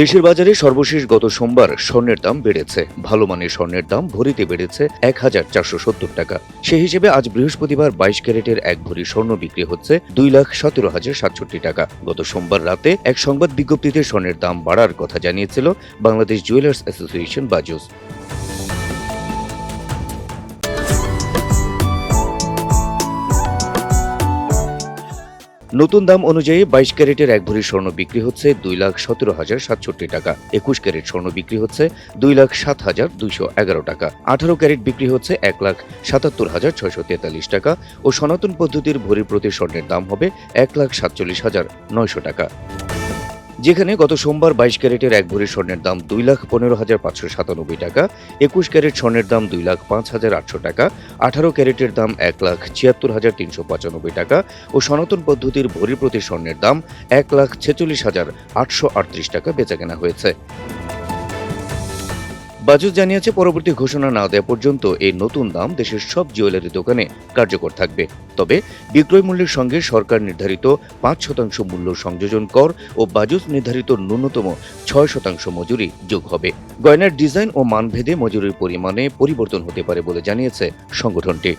দেশের বাজারে সর্বশেষ গত সোমবার স্বর্ণের দাম বেড়েছে। ভালো মানের স্বর্ণের দাম ভরিতে বেড়েছে এক হাজার চারশো সত্তর টাকা। সে হিসেবে আজ বৃহস্পতিবার বাইশ ক্যারেটের এক ভরি স্বর্ণ বিক্রি হচ্ছে দুই লাখ সতেরো হাজার সাতষট্টি টাকা। গত সোমবার রাতে এক সংবাদ বিজ্ঞপ্তিতে স্বর্ণের দাম বাড়ার কথা জানিয়েছিল বাংলাদেশ জুয়েলার্স অ্যাসোসিয়েশন বাজুস। নতুন দাম অনুযায়ী বাইশ ক্যারেটের এক ভরি স্বর্ণ বিক্রি হচ্ছে দুই লাখ সতেরো হাজার সাতষট্টি টাকা। একুশ ক্যারেট স্বর্ণ বিক্রি হচ্ছে দুই লাখ সাত হাজার দুইশো এগারো টাকা। আঠারো ক্যারেট বিক্রি হচ্ছে এক লাখ সাতাত্তর হাজার ছয়শো তেতাল্লিশ টাকা ও সনাতন পদ্ধতির ভরি প্রতি স্বর্ণের দাম হবে এক লাখ সাতচল্লিশ হাজার নয়শো টাকা। যেখানে গত সোমবার বাইশ ক্যারেটের এক ভরি স্বর্ণের দাম দুই লাখ পনেরো হাজার পাঁচশো সাতানব্বই টাকা, একুশ ক্যারেট স্বর্ণের দাম দুই লাখ পাঁচ হাজার আটশো টাকা, আঠারো ক্যারেটের দাম এক লাখ ছিয়াত্তর হাজার তিনশো পঁচানব্বই টাকা ও সনাতন পদ্ধতির ভরি প্রতি স্বর্ণের দাম এক লাখ ছেচল্লিশ হাজার আটশো আটত্রিশ টাকা বেচা কেনা হয়েছে। বাজুস জানিয়েছে, পরবর্তী ঘোষণা না দেওয়া পর্যন্ত এই নতুন দাম দেশের সব জুয়েলারি দোকানে কার্যকর থাকবে। তবে বিক্রয় মূল্যের সঙ্গে সরকার নির্ধারিত পাঁচ শতাংশ মূল্য সংযোজন কর ও বাজুস নির্ধারিত ন্যূনতম ছয় শতাংশ মজুরি যোগ হবে। গয়নার ডিজাইন ও মানভেদে মজুরির পরিমাণে পরিবর্তন হতে পারে বলে জানিয়েছে সংগঠনটি।